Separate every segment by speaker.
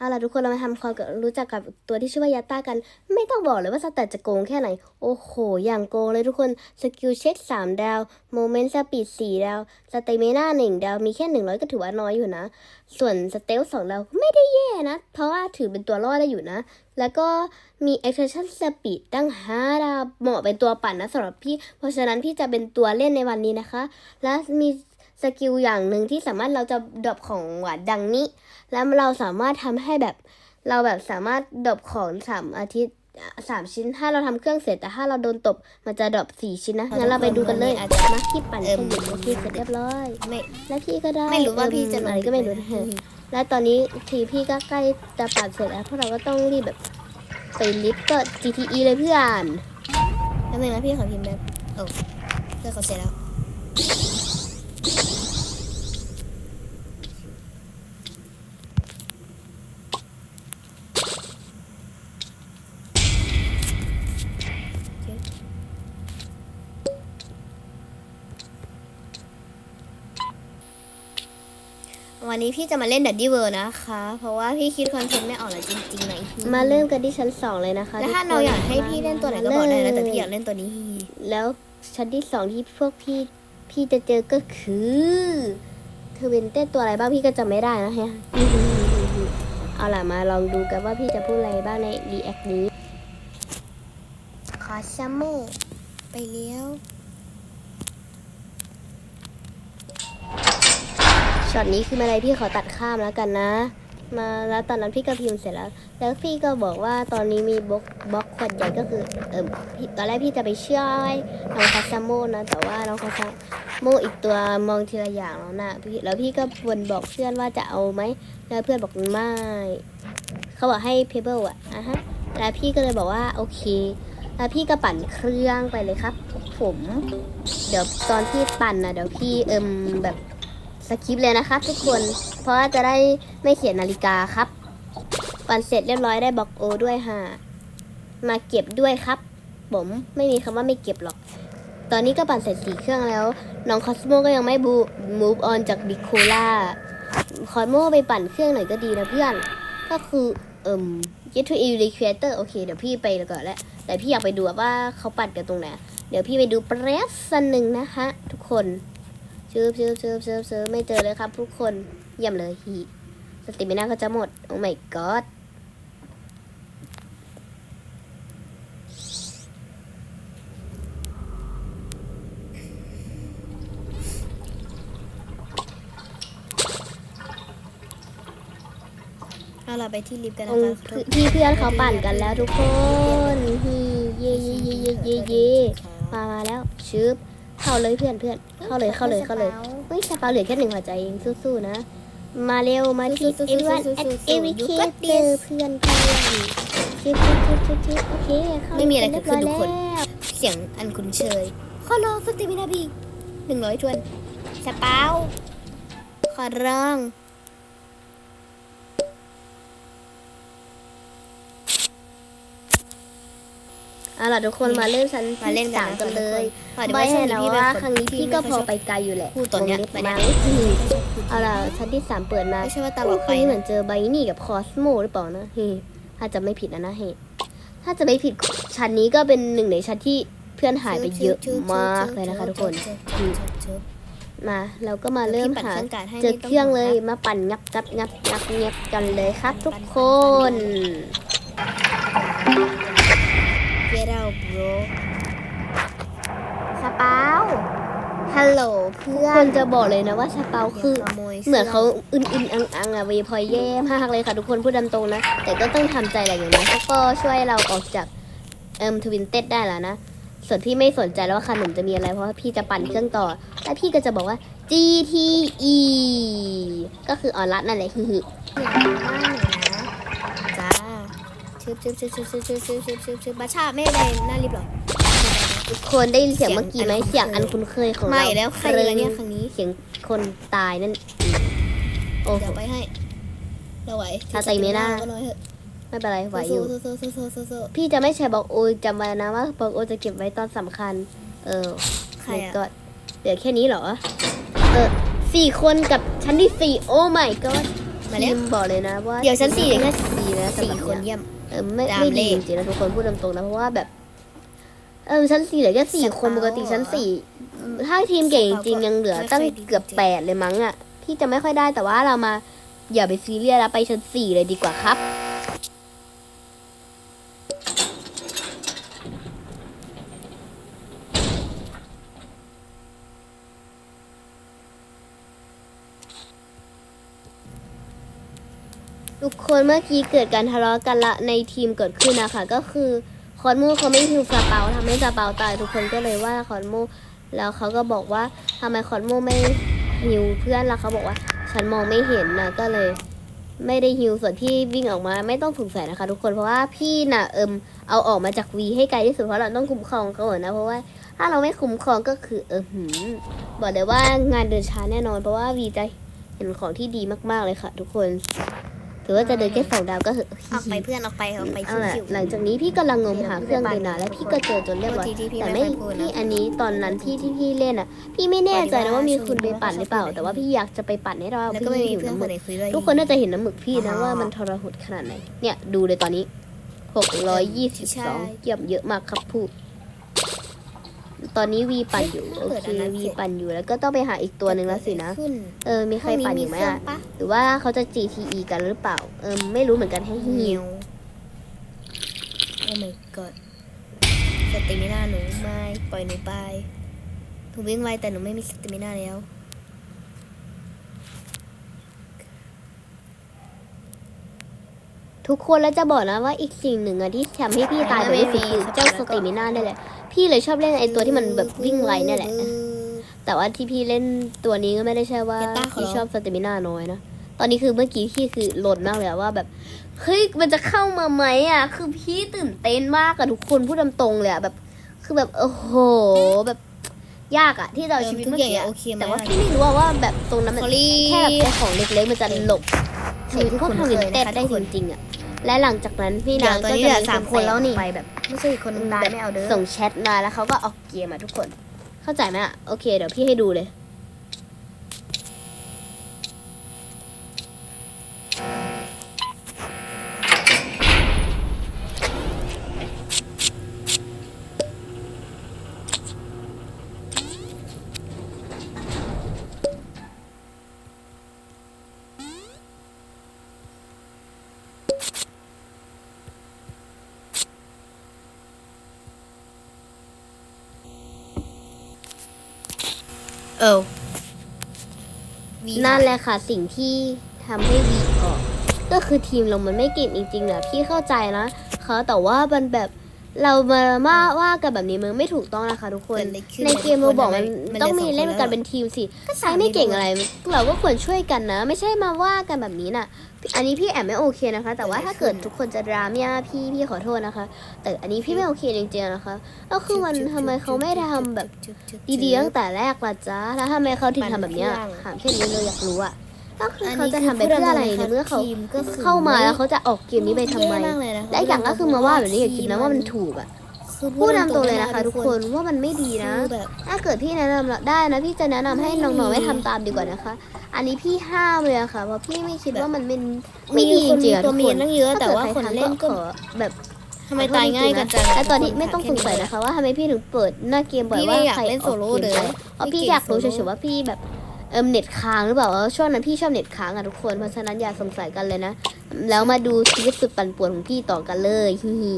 Speaker 1: เอาล่ะทุกคนเรามาทำความรู้จักกับตัวที่ชื่อว่ายาต้ากัน ไม่ต้องบอกเลยว่าสแตทจะโกงแค่ไหน โอ้โห อย่างโกงเลยทุกคนสกิลเช็คสามดาวโมเมนต์สปีดสี่ดาวสเตมิน่าหนึ่งดาวมีแค่หนึ่งร้อยก็ถือว่าน้อยอยู่นะ ส่วนสเตลสองดาวไม่ได้แย่นะ เพราะว่าถือเป็นตัวรอดได้อยู่นะ แล้วก็มี extraction speed ตั้งห้าดาวเหมาะเป็นตัวปั่นนะสำหรับพี่ เพราะฉะนั้นพี่จะเป็นตัวเล่นในวันนี้นะคะ และมี สกิลอย่างหนึ่งที่สามารถเราจะดรอปของหวานดังนี้ แล้วเราสามารถทำให้แบบเราแบบสามารถดรอปของสามอาทิตย์สามชิ้น ถ้าเราทำเครื่องเสร็จแต่ถ้าเราโดนตบมันจะดรอปสี่ชิ้นนะงั้นเราไปดูกันเลย
Speaker 2: อาจจะ
Speaker 1: มาที่ปั่น
Speaker 2: เอิ่
Speaker 1: ข
Speaker 2: ม
Speaker 1: ยุมที่เสร็จเรียบร้อย
Speaker 2: ไม่
Speaker 1: แล้วพี่ก็ได้
Speaker 2: ไม่รู้ว่าพี่จะ
Speaker 1: เอิ่ม
Speaker 2: ลง
Speaker 1: อะไรก็ไม่รู้
Speaker 2: ป
Speaker 1: นะฮะและตอนนี้ทีพี่ก็ใกล้จะปั่นเสร็จแล้วเพราะเราก็ต้องรีบแบบไปลิฟต์ก็ GTE เลยเพื่อน
Speaker 2: แล้วนึงนะพี่ขอพิมพ์แบบโอ้เพื่อนเขาเสร็จแล้ว วันนี้พี่จะมาเล่นดัดดี้เวิร์นะคะ เพราะว่าพี่คิดคอนเทนต์ไม่ออกเลยจริงๆนะไอ้พี่
Speaker 1: มาเริ่มกันที่ชั้นสองเลยนะคะ
Speaker 2: แล้วถ้า
Speaker 1: ทุกค
Speaker 2: เราอยากให้พี่เล่นตัวไหนก็บอกได้นะแต่พี่อยากเล่นตัวนี้
Speaker 1: แล้วชั้นที่สองที่พวกพี่ พี่จะเจอก็คือเธอเป็นเต้นตัวอะไรบ้างพี่ก็จำไม่ได้นะฮะเอาล่ะมาลองดูกันว่าพี่จะพูดอะไรบ้างในรีแอคนี้
Speaker 2: คอซัมโมไปเลี้ยว
Speaker 1: ช็อตนี้คืออะไรพี่ขอตัดข้ามแล้วกันนะ มาแล้วตอนนั้นพี่ก็พิมพ์เสร็จแล้ว แล้วพี่ก็บอกว่าตอนนี้มีบล็อกบล็อกขวดใหญ่ก็คือเออตอนแรกพี่จะไปเชื่อน้องคาซาโมนะแต่ว่าน้องคาซาโมอีกตัวมองทีละอย่างแล้วนะพี่แล้วพี่ก็วนบอกเพื่อนว่าจะเอาไหมแล้วเพื่อนบอกไม่เขาบอกให้เพเบิลอะอะฮะแล้วพี่ก็เลยบอกว่าโอเคแล้วพี่ก็ปั่นเครื่องไปเลยครับ ผม เดี๋ยวตอนที่ปั่นนะเดี๋ยวพี่เอิมแบบ สคริปต์เลยนะครับทุกคน เพราะว่าจะได้ไม่เขียนนาฬิกาครับ ปั่นเสร็จเรียบร้อยได้บล็อกโอด้วยฮะมาเก็บด้วยครับ ผมไม่มีคำว่าไม่เก็บหรอก ตอนนี้ก็ปั่นเสร็จสี่เครื่องแล้ว น้องคอสโมก็ยังไม่บู move on จากบิโคล่าคอสโมไปปั่นเครื่องหน่อยก็ดีนะเพื่อน ก็คือเอิ่ม get to e r e creator โอเค เดี๋ยวพี่ไปก่อนแหละแต่พี่อยากไปดูว่าเขาปั่นกันตรงไหน เดี๋ยวพี่ไปดูแป๊บสันหนึ่งนะคะทุกคน ชืบชืบชืบชืบชืบไม่เจอเลยครับทุกคนเยี่ยมเลยฮีสติมิน่าก็จะหมด โอ้ my god
Speaker 2: เอาเราไปที่ลิฟต์กัน
Speaker 1: ตร
Speaker 2: นะ
Speaker 1: ง
Speaker 2: คะ
Speaker 1: ที่เพื่อนเขาปั่นกันแล้วทุกคนฮีเย่เย่เย่เย่เย่เย่มามาแล้วชืบเข้าเลยเพื่อนเพื่อน เข้าเลยเข้าเลยเข้าเลยเฮ้ยซาเปาเหลือแค่หนึ่งหัวใจเองสู้ๆนะ มาเร็วมาที่ everyone at every c a เจอเพื่อนเพื่อนชิบชิบชิบชิบชิบโอเคเข้า
Speaker 2: ไม่มีอะไร
Speaker 1: เรี
Speaker 2: เกิ
Speaker 1: ย
Speaker 2: ด
Speaker 1: บร้
Speaker 2: ขึ้
Speaker 1: อนย
Speaker 2: ทุก
Speaker 1: แล้ว
Speaker 2: คน เสียงอันคุ้นเคยขอรองสติมินาบีหนึ่งร้อยทวนสเปาขอร้อง
Speaker 1: เอาล่ะทุกคนมาเริ่มชั้น
Speaker 2: มาเล่น
Speaker 1: ที่
Speaker 2: กัน
Speaker 1: สาม
Speaker 2: นะ
Speaker 1: กันเลย
Speaker 2: ขอดี๋ว
Speaker 1: ไม่
Speaker 2: ว่าช่
Speaker 1: ให้
Speaker 2: วง
Speaker 1: นะ
Speaker 2: พี่เป็
Speaker 1: ว่า
Speaker 2: คน
Speaker 1: ครั้งนี้พี่ก็พอไปไกลอยู่แหละ
Speaker 2: พูดตัวเนี้ยว
Speaker 1: งเล็บ
Speaker 2: ไป
Speaker 1: มา
Speaker 2: เนี่ย
Speaker 1: เอาล่ะชั้นที่สามเปิดมา
Speaker 2: ไม่ใช่ว่าตลอดไป
Speaker 1: ครั้งนี้เหมื
Speaker 2: นะ
Speaker 1: อนเจอไบนี่กับคอสโมหรือเปล่านะเฮ้ยถ้าจะไม่ผิดนะนะเฮ้ยถ้าจะไม่ผิดชั้นนี้ก็เป็นหนึ่งในชั้นที่เพื่อนหายไปเยอะมากเลยนะคะทุกคนมาเราก็มาเริ่มหาเจอเครื่องเลยมาปั่นงับงับงับงับงับกันเลยครับ ทุกคน
Speaker 2: เกดเอาบ ร
Speaker 1: สเปาฮัลโหลเพื่อนจะบอกเลยนะว่าสเปาคือ เหมือนเขาอึนอึนอังอังอะวีพอยแย่มากเลยค่ะทุกคนพูดตามตรงนะ แต่ก็ต้องทำใจแหละอย่างน้อยเขาก็ช่วยเราออกจากเอิมทวินเต็ดได้แล้วนะ ส่วนพี่ไม่สนใจแล้วว่าขนมจะมีอะไรเพราะว่าพี่จะปั่นเครื่องต่อ แล้วพี่ก็จะบอกว่า GTE ก็คือออนรัดนั่นแหละฮึฮึ
Speaker 2: จ้าชึ บชึบชึบชึบชึบชึบชึบชึบชึบชึบบัชชาไม่ได้หน้ารีบหรอ
Speaker 1: ทุกคนได้ยินเสียงเมื่อกี้ไหมเสียงอันคุ้นเคยของเรา
Speaker 2: ไม่แล้วใครเลยเนี่ยครั้งนี้
Speaker 1: เสียงคนตายนั่นเองโอ้
Speaker 2: เดี๋ยวไปให้ เราไหว
Speaker 1: ถ้าใจไม่น่าไม่เป็นไรไหวอยู่พี่จะไม่ใช้บอกโอยจำไว้นะว่าบอกโอยจะเก็บไว้ตอนสำคัญ เออ
Speaker 2: ใครอะ
Speaker 1: ก็เหลือแค่นี้เหรอ เออสี่คนกับชั้นที่สี่โอ้ my god
Speaker 2: มาแล้
Speaker 1: ทีมบอกเลยนะว่า
Speaker 2: เดี๋ยวชั้นสี่แค่
Speaker 1: ดีนะสำ
Speaker 2: สี่คน
Speaker 1: เยี่
Speaker 2: ยม
Speaker 1: เออไม่
Speaker 2: ตาม
Speaker 1: ไม่
Speaker 2: เล
Speaker 1: ดี
Speaker 2: ข
Speaker 1: จริงๆนะทุกคนพูดตรงๆนะเพราะว่าแบบ เออชั้นสี่เหลือแค่สี่คน
Speaker 2: สเปา
Speaker 1: ปกติชั้น
Speaker 2: เหรอ
Speaker 1: สี่ถ้าทีมเก่งจริงๆ
Speaker 2: สเปา
Speaker 1: ยังเหลือ
Speaker 2: ไม่ค่อย
Speaker 1: ตั้ง
Speaker 2: ดี
Speaker 1: เกือบ
Speaker 2: จริงๆ
Speaker 1: แปดเลยมั้งอะพี่จะไม่ค่อยได้แต่ว่าเรามาอย่าไปซีเรียสแล้วไปชั้นสี่เลยดีกว่าครับ คนเมื่อกี้เกิดการทะเลาะกันละในทีมเกิดขึ้นนะคะก็คือคอนมูเขาไม่ฮิวซาเปาทำให้ซาเปาตายทุกคนก็เลยว่าคอนมูแล้วเขาก็บอกว่าทำไมคอนมูไม่ฮิวเพื่อนล้วเขาบอกว่า ฉันมองไม่เห็นนะก็เลย ไม่ได้ฮิวส่วนที่วิ่งออกมาไม่ต้องสงสัยนะคะ ทุกคนเพราะว่าพี่น่ะเอิมเอาออกมาจากวีให้ไกลที่สุดเพราะเราต้องคุ้มครองเขาอะนะเพราะว่าถ้าเราไม่คุ้มครองก็คือเออหืมบอกเลยว่างานเดินช้าแน่นอน เพราะว่าวีจะเห็นของที่ดีมากๆเลยค่ะ ทุกคน ถือว่าจะเดินแค่สองดาวก็เหอะ
Speaker 2: ออกไปเพื่อนออกไปออกไป
Speaker 1: เอาแหละ
Speaker 2: ชิว
Speaker 1: หลังจากนี้พี่กำลังงมหาเครื่องเดินนะแล้วพี่ก็เจอจนเรียบร้อย
Speaker 2: โทษทีที่พี่
Speaker 1: แต่
Speaker 2: ไม่
Speaker 1: ไม่
Speaker 2: ค่อยพูดนะ
Speaker 1: พี่อันนี้ตอนนั้นที่ที่พี่เล่นอะ พี่ไม่แน่ใจนะว่ามีคุณไปปั่นหรือเปล่า แต่ว่าพี่อยากจะไปปั่นให้เรา
Speaker 2: ๆแล้วก็ไม่
Speaker 1: พี่
Speaker 2: มี
Speaker 1: หิว
Speaker 2: เพื่อน
Speaker 1: น้ำ
Speaker 2: ค
Speaker 1: หมึ
Speaker 2: น
Speaker 1: ก
Speaker 2: ไหนคุยด้วย
Speaker 1: ทุกคนน่าจะเห็นน้ำหมึกพี่นะ
Speaker 2: อ๋อ
Speaker 1: ว่ามันทรหดขนาดไหนเนี่ยดูเลยตอนนี้หกร้อยยี่สิบ
Speaker 2: ใช่
Speaker 1: สองเยี่ยมเยอะมากครับพูด ตอนนี้วีปั่นอยู่
Speaker 2: เฮ้ย
Speaker 1: โอ
Speaker 2: เปิด
Speaker 1: เค
Speaker 2: อันนั้น
Speaker 1: วี
Speaker 2: เสร็จ
Speaker 1: ปั่นอยู่แล้วก็ต้องไปหาอีกตัวหนึ่งแล้วสินะ
Speaker 2: ขึ้น
Speaker 1: เออมีใครปั่นอยู่ไหม
Speaker 2: ห้ง
Speaker 1: อะ
Speaker 2: เครื่องปะ
Speaker 1: หรือว่าเขาจะ GTE กันหรือเปล่า เออไม่รู้เหมือนกันให้
Speaker 2: เหี
Speaker 1: ฮิ
Speaker 2: ยววโอ้ my god สเตมินาหนูไม่ปล่อยหนูไปหนูวิ่งไวแต่หนูไม่มีสเตมินาแล้ว
Speaker 1: ทุกคนแล้วจะบอกนะว่าอีกสิ่งหนึ่งอะที่ทำให้พี่ตายแบบนี้คือเจ้าสเตมิน่าได้แหละพี่เลยชอบเล่นไอตัวที่มันแบบวิ่งไวเนี่ยแหละ แต่ว่าที่พี่เล่นตัวนี้ก็ไม่ได้ใช่ว่า
Speaker 2: เกต้าขอ
Speaker 1: พี่
Speaker 2: ร้อง
Speaker 1: ชอบสเตมิน่าน้อยนะ ตอนนี้คือเมื่อกี้พี่คือหล่นมากเลยอะว่าแบบเฮ้ยมันจะเข้ามาไหมอะคือพี่ตื่นเต้นมากอะทุกคนพูดตามตรงเลยอะแบบคือแบบโอ้โหแบบยากอะที่จะเอาชีวิต
Speaker 2: ทุก
Speaker 1: เมื่อ
Speaker 2: อย่าง
Speaker 1: กี้
Speaker 2: ยัง
Speaker 1: อะ
Speaker 2: โอเคมาก
Speaker 1: แต่ว่าพี่ไม่รู้อะว่าแบบตรงนั้นมัน
Speaker 2: คอรี่
Speaker 1: แค่แบบไอ้ของเล็กๆมันจะหลบ
Speaker 2: ใช่ที่
Speaker 1: พวก
Speaker 2: คุณ
Speaker 1: ทวิ
Speaker 2: เคนย
Speaker 1: เต็ด
Speaker 2: นะคะ
Speaker 1: ได้
Speaker 2: ทุก
Speaker 1: จ
Speaker 2: คน
Speaker 1: ริงๆอะ และหลังจากนั้นพี่
Speaker 2: เดี๋ย
Speaker 1: นาวง
Speaker 2: ตอน
Speaker 1: ก็
Speaker 2: นี้
Speaker 1: จะ
Speaker 2: เหลือ
Speaker 1: มี
Speaker 2: สามคนแล้วนี่
Speaker 1: ไปแบบ
Speaker 2: ไม่ใช่คนตายไม่เอาเด้อ
Speaker 1: ส่งแชทมาแล้วเขาก็ออกเกมอะทุกคน เข้าใจไหมอะโอเค เดี๋ยวพี่ให้ดูเลย
Speaker 2: เออ
Speaker 1: นั่นแหละค่ะสิ่งที่ทำให้วีออก ก็คือทีมเรามันไม่เก่งจริงๆนะพี่เข้าใจนะเขาแต่ว่ามันแบบเรามาว่าว่ากันแบบนี้มันไม่ถูกต้องนะคะทุกคน
Speaker 2: เกิดอะไรขึ้น
Speaker 1: ในเกมเราบอกมัน
Speaker 2: มัน
Speaker 1: ต้องมี
Speaker 2: เหลือสองคน
Speaker 1: เล่นกัน
Speaker 2: แล้ว
Speaker 1: เป็นทีมสิ
Speaker 2: ก็
Speaker 1: ใครไม่เก่งอะไร เราก็ควรช่วยกันนะ ไม่ใช่มาว่ากันแบบนี้น่ะ อันนี้พี่แอบไม่โอเคนะคะ แต่ว่าถ้าเกิดทุกคนจะดราม่าพี่พี่ขอโทษนะคะ แต่อันนี้พี่ไม่โอเคจริงๆนะคะก็คือมันทำไมเขาไม่ทำแบบดีๆตั้งแต่แรกล่ะจ๊ะแล้วทำไมเขาถึงทำแบบเนี้ย
Speaker 2: ปั่นเครื่อง
Speaker 1: ถามแค่นี้เลยอยากรู้อะก็คือ
Speaker 2: อัน
Speaker 1: เขา
Speaker 2: นี้
Speaker 1: จะ
Speaker 2: คือ
Speaker 1: ทำไปเพื่ออะไร
Speaker 2: พูด
Speaker 1: ในเมื่อเขา
Speaker 2: ทีมก็คือ
Speaker 1: เข้ามาแล้วเขาจะออกเกมนี้ไปทำไม
Speaker 2: แย่ากเลยนะคะ
Speaker 1: และอีกอย่างก็คือมาว่าแบบนี้อย่าคิดนะว่ามันถูกอะ
Speaker 2: คือ
Speaker 1: พูดตามตรงเลยนะคะทุกคนว่ามันไม่ดีนะ
Speaker 2: คือแบบ
Speaker 1: ถ้าเกิดพี่แนะนำได้นะพี่จะแนะนำให้น้องๆไม่ทำตามดีกว่านะคะ อันนี้พี่ห้ามเลยอะค่ะเพราะพี่ไม่คิดว่ามันเป็นไม่ดีจริงๆอะ
Speaker 2: ตั
Speaker 1: ทุ
Speaker 2: ว
Speaker 1: ก
Speaker 2: เมี
Speaker 1: ค
Speaker 2: ย
Speaker 1: น
Speaker 2: ตั้งเยอะ
Speaker 1: ถ้า
Speaker 2: แต่
Speaker 1: เกิด
Speaker 2: ว่า
Speaker 1: ใคร
Speaker 2: คน
Speaker 1: ทำ
Speaker 2: เล่น
Speaker 1: ก็
Speaker 2: ก็
Speaker 1: ขอแบบ
Speaker 2: ทำไมตายง่ายกันจัง
Speaker 1: และตอนนี้ไม่ต้องสงสัยนะคะ ว่าทำไมพี่ถึงเปิดหน้าเกมบ่อย
Speaker 2: พี่
Speaker 1: ว่า
Speaker 2: ไม่อยาก
Speaker 1: ใคร
Speaker 2: เล่น
Speaker 1: อ
Speaker 2: โซ
Speaker 1: อก
Speaker 2: โล่
Speaker 1: เกม
Speaker 2: เลย
Speaker 1: ไปเพราะพี่อยากรู้เฉยๆว่าพี่แบบเอิมเน็ตค้างหรือเปล่าว่าช่วงนั้นพี่ชอบเน็ตค้างอะทุกคนเพราะฉะนั้นอย่าสงสัยกันเลยนะ แล้วมาดูชีวิตสุดปั่นป่วนของพี่ต่อกันเลยฮิฮิ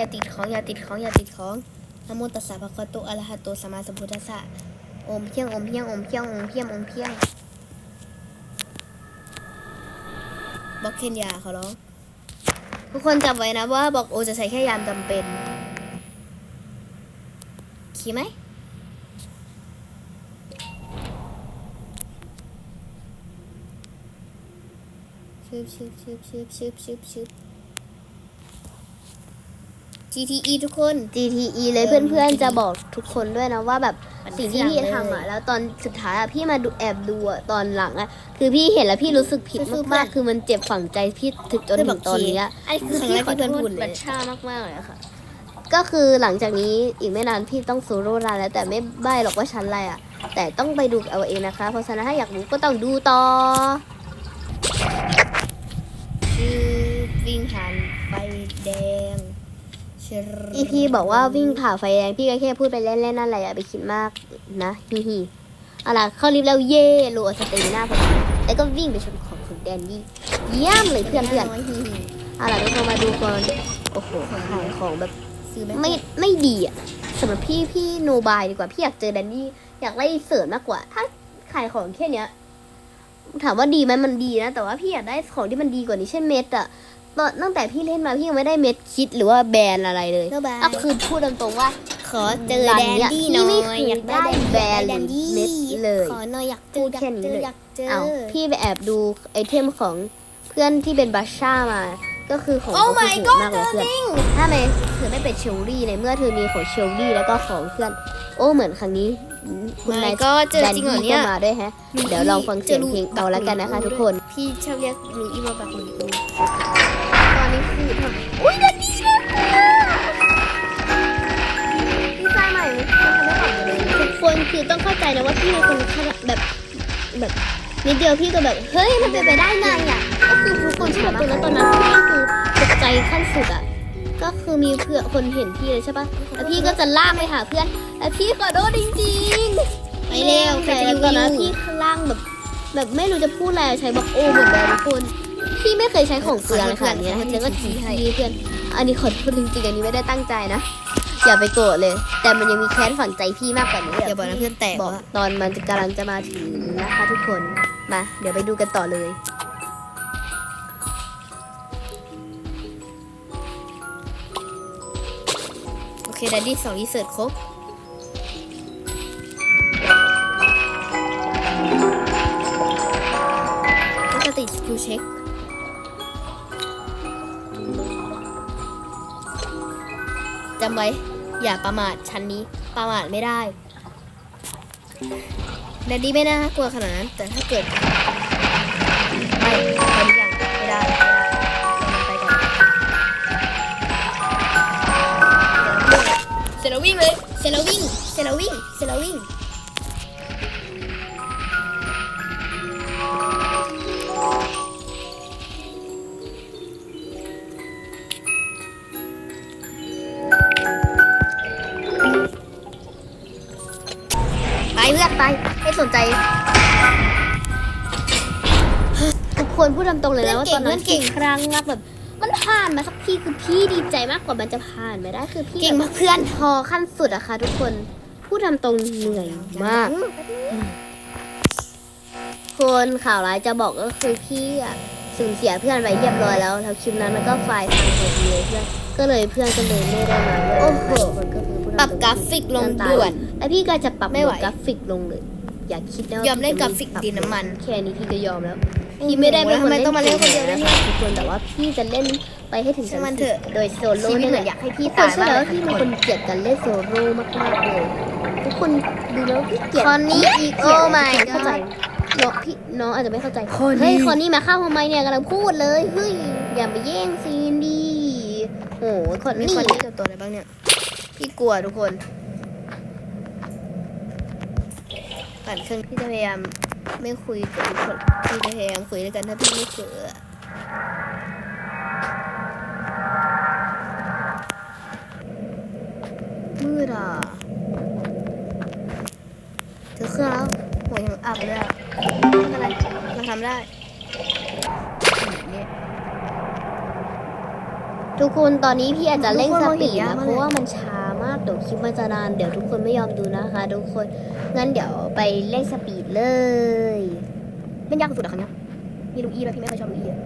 Speaker 2: อย่าติดของอย่าติดของอย่าติดของนะโมตัสสะภะคะวะโตอะระหะโตสัมมาสัมพุทธัสสะโอมเพียงโอมเพียงโอมเพียงโอมเพียงโอมเพียงบอกเคนยาเขาร้อง
Speaker 1: ทุกคนจำไว้นะว่าบอกโอจะใช้แค่ยามจำเป็น
Speaker 2: ขี่ไหมชึบชึบชึบชึบชึบชึบชึบ GTE ทุกคน
Speaker 1: GTE เลย
Speaker 2: เออ
Speaker 1: เพื่อน
Speaker 2: GTE
Speaker 1: ๆจะบอกทุกคนด้วยนะว่าแบบ
Speaker 2: ปั่น
Speaker 1: สิ่งที่
Speaker 2: เครื่
Speaker 1: พี่
Speaker 2: องเลย
Speaker 1: ทำอะแล้วตอนสุดท้ายอะพี่มาดูแอบดูอะตอนหลังอะคือพี่เห็นแล้วพี่รู้สึกผิด
Speaker 2: สู้ๆ
Speaker 1: มาก
Speaker 2: เพื่อน
Speaker 1: ๆคือมันเจ็บฝังใจพี่ถึงจนถึงตอนนี้อะ
Speaker 2: อันนี้คือครั้งแรกที่เพื่อนพูดเล
Speaker 1: บั
Speaker 2: ย
Speaker 1: ดช่ามากๆเลยอะค่ะ ก็คือหลังจากนี้อีกไม่นานพี่ต้องโซโล่รันแล้วแต่ไม่ใบ้หรอกว่าชั้นอะไรอะ แต่ต้องไปดูเอาเองนะคะ เพราะฉะนั้นถ้าอยากรู้ก็ต้องดูต่อ
Speaker 2: คือวิ่งผ่านไฟแดงเชร
Speaker 1: อีพีบอกว่าวิ่งผ่าไฟแดงพี่ก็แค่พูดไปเล่นๆนั่นแหละอย่าไปคิดมากนะฮิฮิเอาล่ะเข้าลิฟต์แล้วเย่โลสเตมิน่าพอดีแล้วก็วิ่งไปชนของคุณแดนดี้เยี่ยมเลยเพื่อนเพื่อน
Speaker 2: น้อยหิว
Speaker 1: ๆเอาล่ะทุกคนมาดูก่อนโอ้โหขายของแบบ
Speaker 2: ซื้อไหม
Speaker 1: ไม่ไม่ดีอะสำหรับพี่พี่โนบายดีกว่าพี่อยากเจอแดนนี่อยากไล่เสริมมากกว่า ถ้าขายของแค่เนี้ยถามว่าดีไหมมันดีนะ แต่ว่าพี่อยากได้ของที่มันดีกว่านี้เช่นเม็ดอะ ตอนตั้งแต่พี่เล่นมาพี่ยังไม่ได้เม็ดคิดหรือว่าแบรนด์อะไรเลย
Speaker 2: เท่าบาย
Speaker 1: ก็คือพูดตรงๆว่า
Speaker 2: ขอเจอ
Speaker 1: ร้าน
Speaker 2: แดน
Speaker 1: เนี้ย
Speaker 2: ดี้
Speaker 1: พี่
Speaker 2: หน่อ
Speaker 1: ไม่
Speaker 2: ย
Speaker 1: เคย
Speaker 2: อยากได้
Speaker 1: ได้แบรนด์
Speaker 2: แดนดี้
Speaker 1: เม็ดเลย
Speaker 2: ขอหน่อยอยากเจ
Speaker 1: พู
Speaker 2: อ
Speaker 1: ดแค่นี้เลย
Speaker 2: อยากเจอ
Speaker 1: เอาพี่ไปแอบดูไอเทมของเพื่อนที่เป็นบัชช่ามา ก็คือของ
Speaker 2: โอ้
Speaker 1: เขา
Speaker 2: my
Speaker 1: คือโหด
Speaker 2: god
Speaker 1: มากเลยเพื่อน
Speaker 2: จริง
Speaker 1: ถ้าไม่เธอไม่เป็นเชลลี่ในเมื่อเธอมีของเชลลี่แล้วก็ของเพื่อน โอ้เหมือนครั้งนี้คุณนาย
Speaker 2: ก็เจอจริงเหรอ
Speaker 1: แด
Speaker 2: เนี่ย
Speaker 1: ก็มาด้วยแฮะ เดี๋ยวลองฟังเสียงเพลงเอาแล้วกันนะคะทุกคน
Speaker 2: พี่ชอบเรียกลูอี้ว่าปากหลุ
Speaker 1: คนคือต้องเข้าใจนะว่าพี่เป็นคนขนาดแบบแบบนิดเดียวพี่ก็แบบเฮ้ยมันเป็นไปได้ไงอะก็คือทุกคนที่แบบตอนนั้นตอนนั้นพี่ก็คือตกใจขั้นสุดอะก็คือมีเพื่อนคนเห็นพี่เลยใช่ปะแล้วพี่ก็จะลากไปหาเพื่อนแล้วพี่ขอโทษจริงๆ
Speaker 2: ไปเร็วใคร
Speaker 1: แต่
Speaker 2: จะ
Speaker 1: ตอนนั้น
Speaker 2: อยู่
Speaker 1: พี่ข้างล่างแบบ แบบไม่รู้จะพูดอะไรใช้บอกโอ้หมดเลยทุกคนพี่ไม่เคยใช้ของเกลืออะไรขนาดนี้นะแล้วก็ทีพี่เพื่อนอันนี้ขอโทษจริงๆอันนี้ไม่ได้ตั้งใจนะ อย่าไปโกรธเลย แต่มันยังมีแค้นฝังใจพี่มากกว่านี้
Speaker 2: อย่าบอกนะเพื่อนแตก
Speaker 1: บอก
Speaker 2: ว่า
Speaker 1: ตอนมันกำลังจะมาถึงนะคะทุกคนมา เดี๋ยวไปดูกันต่อเลย
Speaker 2: โอเคแดนดี้สองรีเสิร์ชครบก็จะติดสกิลเช็คจำไว้ อย่าประมาทชั้นนี้ประมาทไม่ได้แดดดี้ไม่น่ากลัวขนาดนั้น แต่ถ้าเกิดไม่ตอย่างไม่ได้ไม่ได้เราไปก่อนเสร็จแล้ววิ่งเลยเสร็จแล้ววิ่งเสร็จแล้ววิ่งเสร็จแล้ววิ่ง
Speaker 1: ตามตรงเลยนะว่า
Speaker 2: เพื่
Speaker 1: ต
Speaker 2: อ
Speaker 1: อนน
Speaker 2: เก่ง
Speaker 1: นั้น
Speaker 2: เพื่อนเก่ง
Speaker 1: ครั้งมากแบบมันผ่านมาสักทีคือพี่ดีใจมากกว่ามันจะผ่านไม่ได้คือพี่
Speaker 2: เก่ง
Speaker 1: แบบ
Speaker 2: มากเพื่อน
Speaker 1: พอขั้นสุดอะค่ะ ทุกคนพูดตามตรงเหนื่อยมาก คนข่าวร้ายจะบอกก็คือพี่อะสูญเสียเพื่อนไปเรียบร้อยแล้วแล้วคลิปนั้นมันก็ไฟล์พังพอดีเลยเพื่อนก็เลยเพื่อนก็เลยไม่ได้มาด้วย
Speaker 2: โอ้โห
Speaker 1: คนก็คือพูด
Speaker 2: ป
Speaker 1: ต
Speaker 2: รั
Speaker 1: ม
Speaker 2: บ
Speaker 1: ตง
Speaker 2: กราฟิกลงด่วน
Speaker 1: แล้วพี่ก็จะปรับ
Speaker 2: ไม่ไหว
Speaker 1: กราฟิกลงเลย อย่าคิดนะว่าย
Speaker 2: อมเล่น
Speaker 1: พี่
Speaker 2: ก
Speaker 1: จะ
Speaker 2: ราฟิกดินน้ำมัน
Speaker 1: แค่นี้พี่ก็ยอมแล้ว
Speaker 2: โอ้โห
Speaker 1: พี่ไม่ได้เป็น
Speaker 2: แล้วทำไมต้องมาเล่นคนเดียวด้วยเนี่ย
Speaker 1: ทุกคนแต่ว่าพี่จะเล่นไปให้ถึง
Speaker 2: ช่างมันเถอะ
Speaker 1: โดยโซโล่
Speaker 2: ชีวิต
Speaker 1: นี่
Speaker 2: เห
Speaker 1: แห
Speaker 2: มือ
Speaker 1: ละ
Speaker 2: นอยากให้พี่
Speaker 1: ทุกคน
Speaker 2: ตาย
Speaker 1: เชื่อ
Speaker 2: มาก
Speaker 1: แล้ว
Speaker 2: เลย
Speaker 1: พี่เป็นคนเกลียดการเล่นโซโล่มากๆเลยทุกคนดูแล้วพี่เกลียด
Speaker 2: คอนนี่อีก
Speaker 1: โอ้
Speaker 2: โอ้
Speaker 1: ไม่
Speaker 2: my
Speaker 1: เข้าใจ
Speaker 2: god
Speaker 1: น้องพี่น้องอาจจะไม่เข้าใจ
Speaker 2: คอนนี่
Speaker 1: เฮ้ยคอนนี่มาเข้าทำไมเนี่ยกำลังพูดเลยเฮ้ยอย่าไปแย่งซีนดีโอ้โหคอน
Speaker 2: มี
Speaker 1: นี่
Speaker 2: คนที่ตัวตัวอะไรบ้างเนี่ยพี่กลัวทุกคนปั่นเครื่องพี่จะพยายาม ไม่คุยกับทุกคนพี่จะพยายามคุยด้วยกันถ้าพี่ไม่เจออะมืดอะถือเครื่องแล้วหัวยังอับเลยอะไม่เป็นไรเราทำได้เนี่ย
Speaker 1: ทุกคนตอนนี้พี่อาจจะเร่ง
Speaker 2: ทุก
Speaker 1: ส
Speaker 2: คนมองเห็
Speaker 1: ปี
Speaker 2: น
Speaker 1: ด
Speaker 2: ยาก
Speaker 1: นะ
Speaker 2: มาก
Speaker 1: เพราะว่ามันช้ามาก เดี๋ยวคลิปมันจะนานเดี๋ยวทุกคนไม่ยอมดูนะคะทุกคน งั้นเดี๋ยวไปเร่งสปีดเลย
Speaker 2: เป็นยากสุดๆอะครั้งเนี้ยมีลูกอี้แล้วพี่ไม่เคยชอบลูกอี้อะ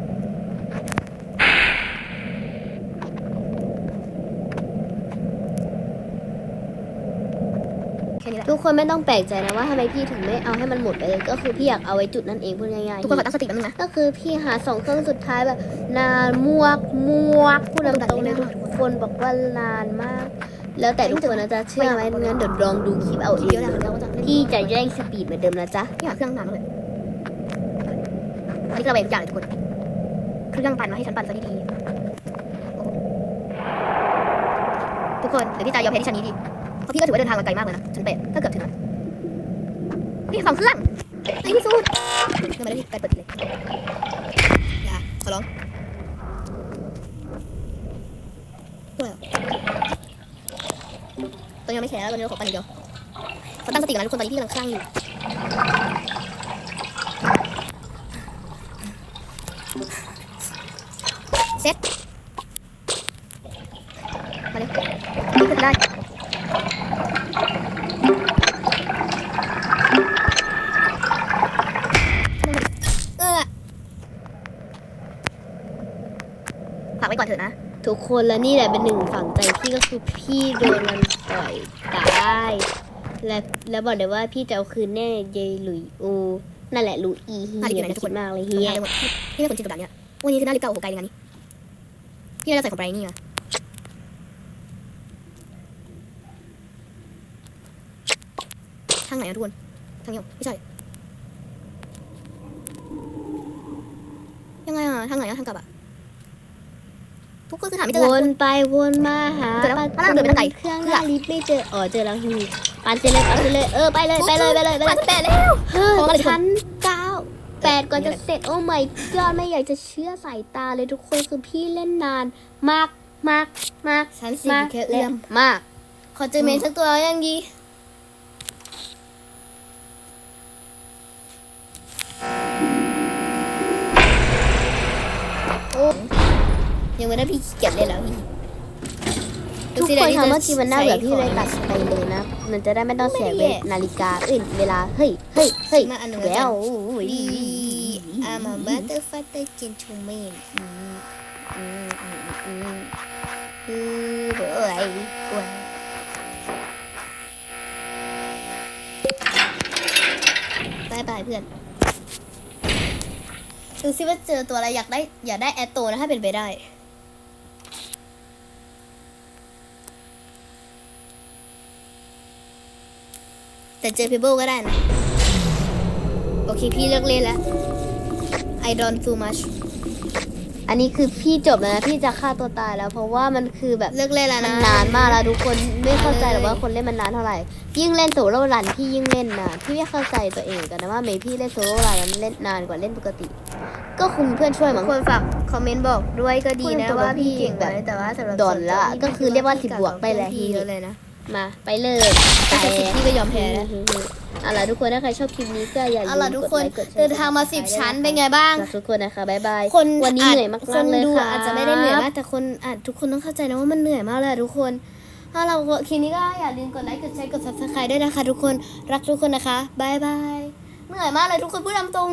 Speaker 2: แค่นี้แหละ
Speaker 1: ทุกคนไม่ต้องแปลกใจนะว่าทำไมพี่ถึงไม่เอาให้มันหมดไปเลยก็คือพี่อยากเอาไว้จุดนั่นเองพูดง่ายๆ
Speaker 2: ทุกคนขอตั้งสติแป๊บนึงนะ
Speaker 1: ก็คือพี่หาสองเครื่องสุดท้ายแบบนานมวกมวกพูดตรงๆเลยทุกคนบอกว่านานมาก แล้วแต่ทุกคนนะจะเชื่อไหมงั้นเดี๋ยวลองดูคลิปเอาเอง
Speaker 2: เดี๋ยวนะเราก็จะ
Speaker 1: พี่จะเร่งสปีดเหมือนเดิมนะจ๊ะ
Speaker 2: พี่หาเครื่องนานมากเลยอันนี้เราไปทุกอย่างเลยทุกคนเครื่องปั่นมาให้ฉันปั่นซะดีๆโอ้โหทุกคนเดี๋ยวพี่จะยอมแพ้ที่ชั้นนี้ดิเพราะพี่ก็ถือว่าเดินทางมาไกลมากเลยนะชั้นแปดถ้าเกือบถึงอะพี่สองเครื่องในที่สุดเดินมาได้ที่ไปเปิดเลยอย่าขอร้องตัวอะไรอะตัวนี้ยังไม่แข็งแล้วตัวนี้เราขอปั่นอย่างเดียวเขาตั้งสติกันนะทุกคนตอนนี้พี่กำลังคลั่งอยู่เซ็ตมาเลยขึ้นได้ฝากไว้ก่อนเถอะนะ
Speaker 1: ทุกคนและนี่แหละเป็นหนึ่งฝังใจพี่ก็คือพี่โดนมัน ต่อยตายและแล้วบอกเลยว่าพี่จะเอาคืนแน่เยายหลุยอูนั่นแหละหลุยอีเฮี
Speaker 2: อะเดี๋
Speaker 1: ย
Speaker 2: ยว
Speaker 1: ไป
Speaker 2: นะทุก
Speaker 1: คิ
Speaker 2: คน
Speaker 1: ดมากเลย
Speaker 2: เฮี
Speaker 1: เฮี
Speaker 2: ย
Speaker 1: ย
Speaker 2: พี่ไม่คนจริงกับแบบเนี้ยวันนี้คือหน้าลิฟต์เก่าโอ้โหไกลเลยงานนี้พี่น่าจะใส่ของไบรนี่อะทางไหนอะทุกคนทางนี้เหรอไม่ใช่ยังไงอะทางไหนอะทางกลับอะ ทุกคนคือถามไม่เจอ
Speaker 1: ว
Speaker 2: กัน
Speaker 1: นไปวนมาหา
Speaker 2: เจอแล้ว
Speaker 1: ปัด
Speaker 2: ข้างล่างเดินไปทางไหน
Speaker 1: เครื่องหน้าลิฟต์ไม่เจออ๋อเจอแล้วฮีปันเสร็จเลยปันเสร็จเลยเออไปเลยไปเลยไปเลยไปเลย
Speaker 2: แปดแล้ว
Speaker 1: เฮ้
Speaker 2: พอมาเลย
Speaker 1: ยชั้นเก้าแปดก่อนจะเสร็จโอ้ไม่ยอดไม่อยากจะเชื่อสายตาเลยทุกคนคือพี่เล่นนานมากมากมาก
Speaker 2: ฉันสิ
Speaker 1: มาก
Speaker 2: แค่เอื้อม
Speaker 1: มาก
Speaker 2: ขอเจอเมนสักตัวยังดีโอ้ ยังไม่ได้พี่ขี้เกียจเลยแล้วพี่
Speaker 1: ทุกคนคะเมื่อกี้มันน่าเบื่อพี่เลยตัดไปเลยนะ มันจะได้ไม่ต้องเสียเวลนาฬิกาเอ้ยเวลา เฮ้ย เฮ้ย เฮ้ย
Speaker 2: มาอันหนึ่ง
Speaker 1: แล้ว
Speaker 2: ดีอามาบัตเตอร์ฟัตเตอร์จินทูเมนอืมอืมอืมอืมอืมเบื่ออะไรกลัวบายบายเพื่อนดูซิว่าเจอตัวอะไรอยากได้ อยากได้แอตโตนะถ้าเป็นไปได้ แต่เจอพีเบิลก็ได้นะ โอเคพี่เลิกเล่นแล้ว I don't too much
Speaker 1: อันนี้คือพี่จบแล้วนะพี่จะฆ่าตัวตายแล้ว เพราะว่ามันคือแบบ
Speaker 2: เลิกเล่นแล้ว
Speaker 1: มั
Speaker 2: นะ
Speaker 1: นนานมากแล้วทุกคนไม่เข้าใจหรอกว่าคนเล่นมันนานเท่าไหร่ ยิ่งเล่นโซโล่รันพี่ยิ่งเล่นนานพี่ไม่เข้าใจตัวเองกันนะว่าเมย์พี่เล่นโซโล่รันมันเล่นนานกว่าเล่นปกติ ก็คงมีเพื่อนช่วยมั้ง
Speaker 2: คนฝากคอมเมนต์บอกด้วยก็ดีนะ
Speaker 1: พูดตรงๆ
Speaker 2: ว่าพี่
Speaker 1: ว่าพี่
Speaker 2: เก่ง
Speaker 1: แบบ
Speaker 2: ไหมแต่ว่าสำหรับ
Speaker 1: ดอนละ
Speaker 2: ส่วนตัว
Speaker 1: ก็คือเรียกว่า
Speaker 2: พี่
Speaker 1: 10บวกไปเลย
Speaker 2: พี่เยอะเลยนะ
Speaker 1: มาไปเลย
Speaker 2: แต่
Speaker 1: แต่
Speaker 2: พี่ก็ยอมแพ้แล้ว
Speaker 1: เอาล่ะทุกคนถ้าใครชอบคลิปนี้ก็อย่าลื
Speaker 2: เอา
Speaker 1: ม
Speaker 2: ล่ะทุก
Speaker 1: กด
Speaker 2: คน
Speaker 1: ไลค์กดแชร์
Speaker 2: เดินทางมาสิบชั้นเป็นไงบ้าง
Speaker 1: รักทุกคนนะคะบ๊ายบาย
Speaker 2: คน
Speaker 1: วันนี้า
Speaker 2: จ
Speaker 1: เหนื่อยมาก
Speaker 2: คน
Speaker 1: ๆเลย
Speaker 2: ดู
Speaker 1: ค่ะ
Speaker 2: อาจจะไม่ได้เหนื่อยมากแต่คนอาจทุกคนต้องเข้าใจนะว่ามันเหนื่อยมากเลยอะทุกคน ถ้าเราคลิปนี้ก็อย่าลืมกดไลค์กดแชร์กด subscribe ด้วยนะคะ ทุกคนรักทุกคนนะคะบายบายเหนื่อยมากเลยทุกคนพูดตามตรง